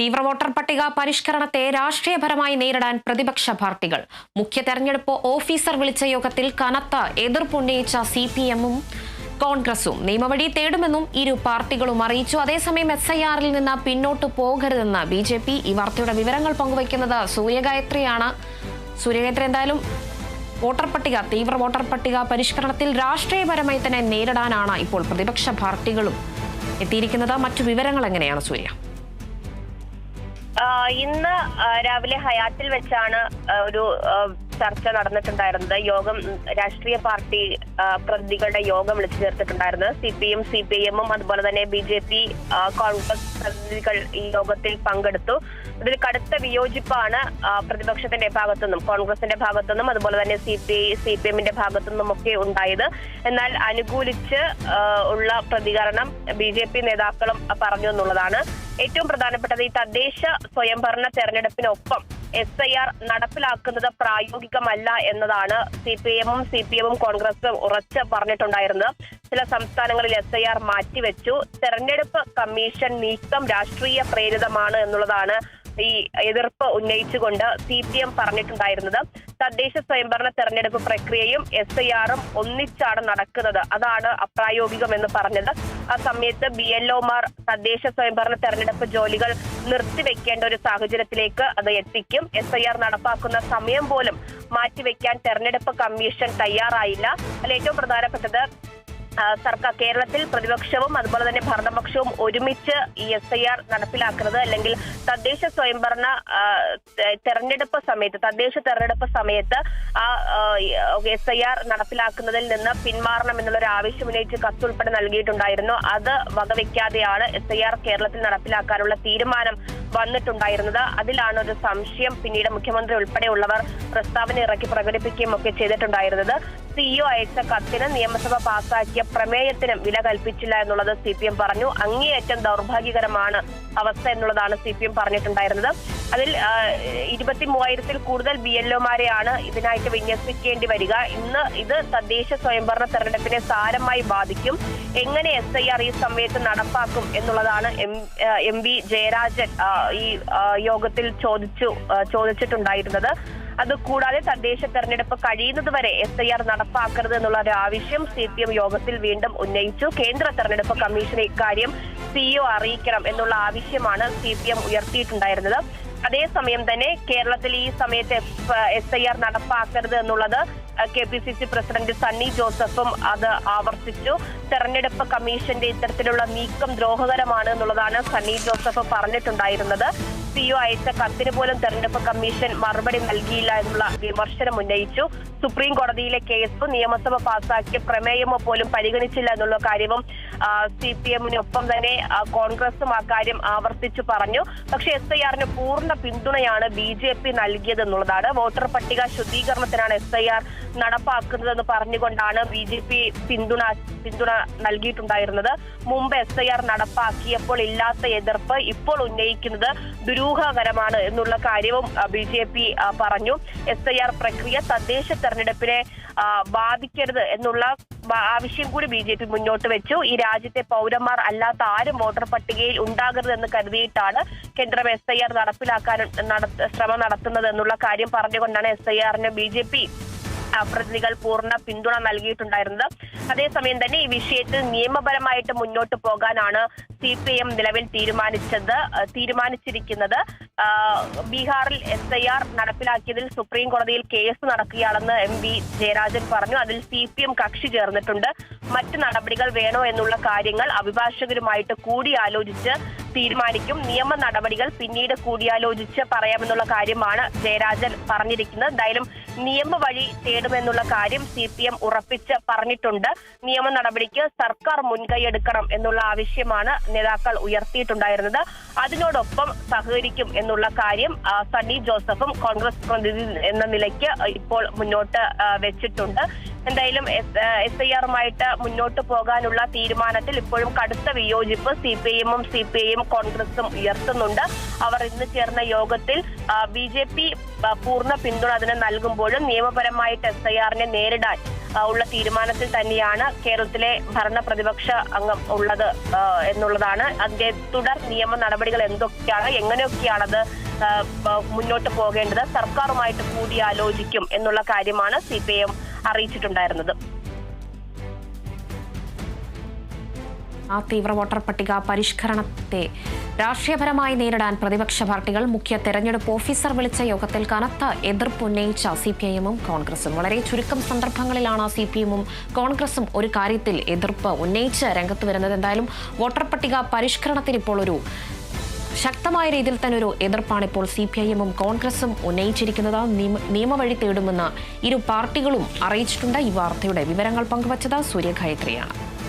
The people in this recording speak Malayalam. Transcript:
തീവ്ര വോട്ടർ പട്ടിക പരിഷ്കരണത്തെ രാഷ്ട്രീയപരമായി നേരിടാൻ പ്രതിപക്ഷ പാർട്ടികൾ. മുഖ്യ തെരഞ്ഞെടുപ്പ് ഓഫീസർ വിളിച്ച യോഗത്തിൽ കനത്ത എതിർപ്പുന്നയിച്ച സി പി എമ്മും കോൺഗ്രസും നിയമവഴി തേടുമെന്നും ഇരു പാർട്ടികളും അറിയിച്ചു. അതേസമയം എസ് ഐ ആറിൽ നിന്ന് പിന്നോട്ട് പോകരുതെന്ന് ബി ജെ പി ഈ വാർത്തയുടെ വിവരങ്ങൾ പങ്കുവയ്ക്കുന്നത് സൂര്യഗായത്രിയാണ്. സൂര്യഗായത്രി എന്തായാലും വോട്ടർ പട്ടിക തീവ്ര വോട്ടർ പട്ടിക പരിഷ്കരണത്തിൽ രാഷ്ട്രീയപരമായി തന്നെ നേരിടാനാണ് ഇപ്പോൾ പ്രതിപക്ഷ പാർട്ടികളും എത്തിയിരിക്കുന്നത്. മറ്റു വിവരങ്ങൾ എങ്ങനെയാണ് സൂര്യ? ഇന്ന് രാവിലെ ഹയാത്തിൽ വെച്ചാണ് ഒരു ചർച്ച നടന്നിട്ടുണ്ടായിരുന്നത്. യോഗം രാഷ്ട്രീയ പാർട്ടി പ്രതിനിധികളുടെ യോഗം വിളിച്ചു ചേർത്തിട്ടുണ്ടായിരുന്നത് C P M C P എമ്മും അതുപോലെ തന്നെ ബി ജെ പി കോൺഗ്രസ് പ്രതിനിധികൾ ഈ യോഗത്തിൽ പങ്കെടുത്തു. ഇതിൽ കടുത്ത വിയോജിപ്പാണ് പ്രതിപക്ഷത്തിന്റെ ഭാഗത്തുനിന്നും കോൺഗ്രസിന്റെ ഭാഗത്തുനിന്നും അതുപോലെ തന്നെ സി പി സി പി എമ്മിന്റെ ഭാഗത്തുനിന്നും ഒക്കെ ഉണ്ടായത്. എന്നാൽ അനുകൂലിച്ച് ഉള്ള പ്രതികരണം ബി ജെ പി നേതാക്കളും പറഞ്ഞു എന്നുള്ളതാണ്. ഏറ്റവും പ്രധാനപ്പെട്ടത് ഈ തദ്ദേശ സ്വയംഭരണ തെരഞ്ഞെടുപ്പിനൊപ്പം എസ് ഐ ആർ നടപ്പിലാക്കുന്നത് പ്രായോഗികമല്ല എന്നതാണ് സി പി എമ്മും സി പി എമ്മും കോൺഗ്രസും ഉറച്ച് പറഞ്ഞിട്ടുണ്ടായിരുന്നത്. ചില സംസ്ഥാനങ്ങളിൽ എസ് ഐ ആർ മാറ്റിവെച്ചു. തെരഞ്ഞെടുപ്പ് കമ്മീഷൻ നീക്കം രാഷ്ട്രീയ പ്രേരിതമാണ് എന്നുള്ളതാണ് ഈ എതിർപ്പ് ഉന്നയിച്ചുകൊണ്ട് സി പി എം പറഞ്ഞിട്ടുണ്ടായിരുന്നത് തദ്ദേശ സ്വയംഭരണ തെരഞ്ഞെടുപ്പ് പ്രക്രിയയും എസ് ഐ ആറും ഒന്നിച്ചാണ് നടക്കുന്നത്. അതാണ് അപ്രായോഗികമെന്ന് പറഞ്ഞത്. ആ സമയത്ത് ബി എൽ ഒമാർ തദ്ദേശ സ്വയംഭരണ തെരഞ്ഞെടുപ്പ് ജോലികൾ നിർത്തിവെക്കേണ്ട ഒരു സാഹചര്യത്തിലേക്ക് അത് എത്തിക്കും. എസ് ഐ ആർ നടപ്പാക്കുന്ന സമയം പോലും മാറ്റിവെക്കാൻ തെരഞ്ഞെടുപ്പ് കമ്മീഷൻ തയ്യാറായില്ല. അതിൽ ഏറ്റവും പ്രധാനപ്പെട്ടത് സർക്കാർ കേരളത്തിൽ പ്രതിപക്ഷവും അതുപോലെ തന്നെ ഭരണപക്ഷവും ഒരുമിച്ച് ഈ എസ് ഐ ആർ നടപ്പിലാക്കുന്നത് അല്ലെങ്കിൽ തദ്ദേശ സ്വയംഭരണ തെരഞ്ഞെടുപ്പ് സമയത്ത് തദ്ദേശ തെരഞ്ഞെടുപ്പ് സമയത്ത് ആ എസ് ഐ ആർ നടപ്പിലാക്കുന്നതിൽ നിന്ന് പിന്മാറണം എന്നുള്ള ഒരു ആവശ്യം ഉന്നയിച്ച് കത്തുൾപ്പെടെ നൽകിയിട്ടുണ്ടായിരുന്നു. അത് വകവെക്കാതെയാണ് എസ് ഐ ആർ കേരളത്തിൽ നടപ്പിലാക്കാനുള്ള തീരുമാനം വന്നിട്ടുണ്ടായിരുന്നത്. അതിലാണ് ഒരു സംശയം പിന്നീട് മുഖ്യമന്ത്രി ഉൾപ്പെടെയുള്ളവർ പ്രസ്താവന ഇറക്കി പ്രകടിപ്പിക്കുകയും ഒക്കെ ചെയ്തിട്ടുണ്ടായിരുന്നത്. സിഇഒ അയച്ച കത്തിന് നിയമസഭ പാസാക്കിയ പ്രമേയത്തിനും വില കൽപ്പിച്ചില്ല എന്നുള്ളത് സി പറഞ്ഞു. അങ്ങേയറ്റം ദൗർഭാഗ്യകരമാണ് അവസ്ഥ എന്നുള്ളതാണ് സി പി എം പറഞ്ഞിട്ടുണ്ടായിരുന്നത്. അതിൽ ഇരുപത്തി മൂവായിരത്തിൽ കൂടുതൽ ബി എൽ ഒമാരെയാണ് ഇതിനായിട്ട് വിന്യസിക്കേണ്ടി വരിക. ഇന്ന് ഇത് തദ്ദേശ സ്വയംഭരണ തെരഞ്ഞെടുപ്പിനെ സാരമായി ബാധിക്കും. എങ്ങനെ എസ് ഐ ആർ ഈ സമയത്ത് നടപ്പാക്കും എന്നുള്ളതാണ് എം വി ജയരാജൻ ഈ യോഗത്തിൽ ചോദിച്ചു ചോദിച്ചിട്ടുണ്ടായിരുന്നത്. അത് കൂടാതെ തദ്ദേശ തെരഞ്ഞെടുപ്പ് കഴിയുന്നത് വരെ എസ് ഐ ആർ നടപ്പാക്കരുത് എന്നുള്ള ഒരു ആവശ്യം സി പി എം യോഗത്തിൽ വീണ്ടും ഉന്നയിച്ചു. കേന്ദ്ര തെരഞ്ഞെടുപ്പ് കമ്മീഷനെ ഇക്കാര്യം സിഇഒ അറിയിക്കണം എന്നുള്ള ആവശ്യമാണ് സി പി എം ഉയർത്തിയിട്ടുണ്ടായിരുന്നത്. അതേസമയം തന്നെ കേരളത്തിൽ ഈ സമയത്ത് എസ് ഐ ആർ നടപ്പാക്കരുത് എന്നുള്ളത് K P C C president Sunny ജോസഫും അത് ആവർത്തിച്ചു. തെരഞ്ഞെടുപ്പ് കമ്മീഷന്റെ ഇത്തരത്തിലുള്ള നീക്കം ദ്രോഹകരമാണ് എന്നുള്ളതാണ് സണ്ണി ജോസഫ് പറഞ്ഞിട്ടുണ്ടായിരുന്നത്. സിഒ അയച്ച കത്തിന് പോലും തെരഞ്ഞെടുപ്പ് കമ്മീഷൻ മറുപടി നൽകിയില്ല എന്നുള്ള വിമർശനം ഉന്നയിച്ചു. സുപ്രീം കോടതിയിലെ കേസ് നിയമസഭ പാസാക്കിയ പ്രമേയമോ പോലും പരിഗണിച്ചില്ല എന്നുള്ള കാര്യവും സി പി എമ്മിനൊപ്പം തന്നെ കോൺഗ്രസും ആ കാര്യം ആവർത്തിച്ചു പറഞ്ഞു. പക്ഷേ എസ് ഐ ആറിന് പൂർണ പിന്തുണയാണ് ബി ജെ പി നൽകിയതെന്നുള്ളതാണ് വോട്ടർ പട്ടിക ശുദ്ധീകരണത്തിനാണ് എസ് ഐ ആർ നടപ്പാക്കുന്നതെന്ന് പറഞ്ഞുകൊണ്ടാണ് ബി ജെ പി പിന്തുണ പിന്തുണ നൽകിയിട്ടുണ്ടായിരുന്നത്. മുമ്പ് എസ് ഐ ആർ നടപ്പാക്കിയപ്പോൾ ഇല്ലാത്ത എതിർപ്പ് ഇപ്പോൾ ഉന്നയിക്കുന്നത് ദുരൂഹകരമാണ് എന്നുള്ള കാര്യവും ബി ജെ പി പറഞ്ഞു. എസ് ഐ ആർ പ്രക്രിയ തദ്ദേശ തെരഞ്ഞെടുപ്പിനെ ബാധിക്കരുത് എന്നുള്ള ആവശ്യം കൂടി ബി ജെ പി മുന്നോട്ട് വെച്ചു. ഈ രാജ്യത്തെ പൗരന്മാർ അല്ലാത്ത ആരും വോട്ടർ പട്ടികയിൽ ഉണ്ടാകരുത് എന്ന് കരുതിയിട്ടാണ് കേന്ദ്രം എസ് ഐ ആർ നടപ്പിലാക്കാൻ ശ്രമം നടത്തുന്നത് എന്നുള്ള കാര്യം പറഞ്ഞുകൊണ്ടാണ് എസ് ഐ ആറിന് ബി ജെ പി പ്രതിനിധികൾ പൂർണ പിന്തുണ നൽകിയിട്ടുണ്ടായിരുന്നത്. അതേസമയം തന്നെ ഈ വിഷയത്തിൽ നിയമപരമായിട്ട് മുന്നോട്ട് പോകാനാണ് സി പി എം നിലവിൽ തീരുമാനിച്ചത് തീരുമാനിച്ചിരിക്കുന്നത്. ബീഹാറിൽ എസ് ഐ ആർ നടപ്പിലാക്കിയതിൽ സുപ്രീം കോടതിയിൽ കേസ് നടക്കുകയാണെന്ന് എം വി ജയരാജൻ പറഞ്ഞു. അതിൽ സി പി എം കക്ഷി ചേർന്നിട്ടുണ്ട്. മറ്റ് നടപടികൾ വേണോ എന്നുള്ള കാര്യങ്ങൾ അഭിഭാഷകരുമായിട്ട് കൂടിയാലോചിച്ച് തീരുമാനിക്കും. നിയമ നടപടികൾ പിന്നീട് കൂടിയാലോചിച്ച് പറയാമെന്നുള്ള കാര്യമാണ് ജയരാജൻ പറഞ്ഞിരിക്കുന്നത്. എന്തായാലും നിയമ വഴി തേടുമെന്നുള്ള കാര്യം സി പി എം ഉറപ്പിച്ച് പറഞ്ഞിട്ടുണ്ട്. നിയമ നടപടിക്ക് സർക്കാർ മുൻകൈ എടുക്കണം എന്നുള്ള ആവശ്യമാണ് നേതാക്കൾ ഉയർത്തിയിട്ടുണ്ടായിരുന്നത്. അതിനോടൊപ്പം സഹകരിക്കും എന്നുള്ള കാര്യം സണ്ണി ജോസഫും കോൺഗ്രസ് പ്രതിനിധി എന്ന നിലയ്ക്ക് ഇപ്പോൾ മുന്നോട്ട് വെച്ചിട്ടുണ്ട്. എന്തായാലും എസ് ഐ ആറുമായിട്ട് മുന്നോട്ട് പോകാനുള്ള തീരുമാനത്തിൽ ഇപ്പോഴും കടുത്ത വിയോജിപ്പ് സി പി എമ്മും സി പി ഐയും കോൺഗ്രസും ഉയർത്തുന്നുണ്ട്. അവർ ഇന്ന് ചേർന്ന യോഗത്തിൽ ബി ജെ പി പൂർണ പിന്തുണ അതിന് നൽകുമ്പോഴും നിയമപരമായിട്ട് എസ് ഐ ആറിനെ നേരിടാൻ ഉള്ള തീരുമാനത്തിൽ തന്നെയാണ് കേരളത്തിലെ ഭരണ പ്രതിപക്ഷ അംഗം ഉള്ളത് എന്നുള്ളതാണ്. അതിന്റെ തുടർ നിയമ നടപടികൾ എന്തൊക്കെയാണ് എങ്ങനെയൊക്കെയാണത് മുന്നോട്ട് പോകേണ്ടത് സർക്കാരുമായിട്ട് കൂടിയാലോചിക്കും എന്നുള്ള കാര്യമാണ് സി പി എം അറിയിച്ചിട്ടുണ്ടായിരുന്നത്. ആ തീവ്ര വോട്ടർ പട്ടിക പരിഷ്കരണത്തെ രാഷ്ട്രീയപരമായി നേരിടാൻ പ്രതിപക്ഷ പാർട്ടികൾ മുഖ്യ തെരഞ്ഞെടുപ്പ് ഓഫീസർ വിളിച്ച യോഗത്തിൽ കനത്ത എതിർപ്പ് ഉന്നയിച്ച സി പി ഐഎമ്മും കോൺഗ്രസും. വളരെ ചുരുക്കം സന്ദർഭങ്ങളിലാണ് സി പി എമ്മും കോൺഗ്രസും ഒരു കാര്യത്തിൽ എതിർപ്പ് ഉന്നയിച്ച് രംഗത്ത് വരുന്നത്. എന്തായാലും വോട്ടർ പട്ടിക പരിഷ്കരണത്തിന് ഇപ്പോൾ ഒരു ശക്തമായ രീതിയിൽ തന്നെ ഒരു എതിർപ്പാണ് ഇപ്പോൾ സി പി ഐ എമ്മും കോൺഗ്രസും ഉന്നയിച്ചിരിക്കുന്നത്. നിയമ- നിയമവഴി തേടുമെന്ന് ഇരു പാർട്ടികളും അറിയിച്ചിട്ടുണ്ട്. ഈ വാർത്തയുടെ വിവരങ്ങൾ പങ്കുവച്ചത് സൂര്യഗായത്രിയാണ്